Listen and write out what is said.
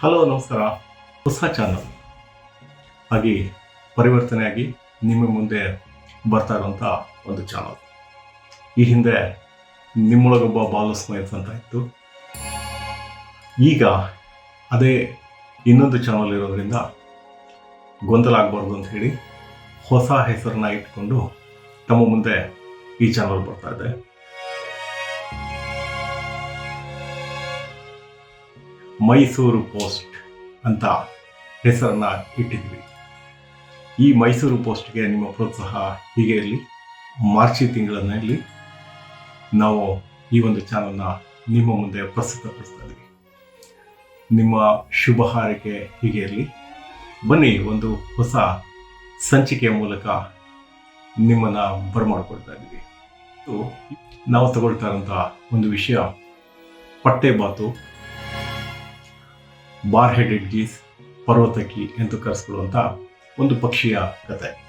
Hello, ನಮಸ್ಕಾರ. ಹೊಸ channel ಆಗಿ ಪರಿವರ್ತನೆಯಾಗಿ ನಿಮ್ಮ ಮುಂದೆ ಬರ್ತಾ ಇರುವಂಥ ಒಂದು ಚಾನಲ್ ಈ ಹಿಂದೆ ನಿಮ್ಮೊಳಗೊಬ್ಬ ಬಾಲ ಸ್ನೇಹಿತ ಅಂತ ಇತ್ತು. ಈಗ ಅದೇ ಇನ್ನೊಂದು ಚಾನಲ್ ಇರೋದ್ರಿಂದ ಗೊಂದಲ ಆಗಬಾರ್ದು ಅಂತ ಹೇಳಿ ಹೊಸ ಹೆಸರನ್ನ ಇಟ್ಕೊಂಡು ತಮ್ಮ ಮುಂದೆ ಈ ಚಾನಲ್ ಬರ್ತಾ ಇದೆ. ಮೈಸೂರು ಪೋಸ್ಟ್ ಅಂತ ಹೆಸರನ್ನು ಇಟ್ಟಿದ್ವಿ ಈ ಮೈಸೂರು ಪೋಸ್ಟ್ಗೆ ನಿಮ್ಮ ಪ್ರೋತ್ಸಾಹ ಹೀಗೆ ಇರಲಿ, ಮಾರ್ಚಿ ತಿಂಗಳಲ್ಲಿ ನಾವು ಈ ಒಂದು ಚಾನಲ್ನ ನಿಮ್ಮ ಮುಂದೆ ಪ್ರಸ್ತುತಪಡಿಸ್ತಾ ಇದ್ದೀವಿ. ನಿಮ್ಮ ಶುಭ ಹಾರೈಕೆ ಹೀಗೆ ಇರಲಿ, ಬನ್ನಿ ಒಂದು ಹೊಸ ಸಂಚಿಕೆಯ ಮೂಲಕ ನಿಮ್ಮನ್ನು ಬರಮಾಡ್ಕೊಳ್ತಾ ಇದ್ದೀವಿ. ನಾವು ತಗೊಳ್ತಾ ಇರೋಂಥ ಒಂದು ವಿಷಯ, ಪಟ್ಟೆ ಬಾತು. ಬಾರ್ ಹೆಡೆಡ್ ಗೀಸ್ ಪರ್ವತಕ್ಕಿ ಎಂದು ಕರೆಸ್ಕೊಳ್ಳುವಂಥ ಒಂದು ಪಕ್ಷಿಯ ಕತೆ.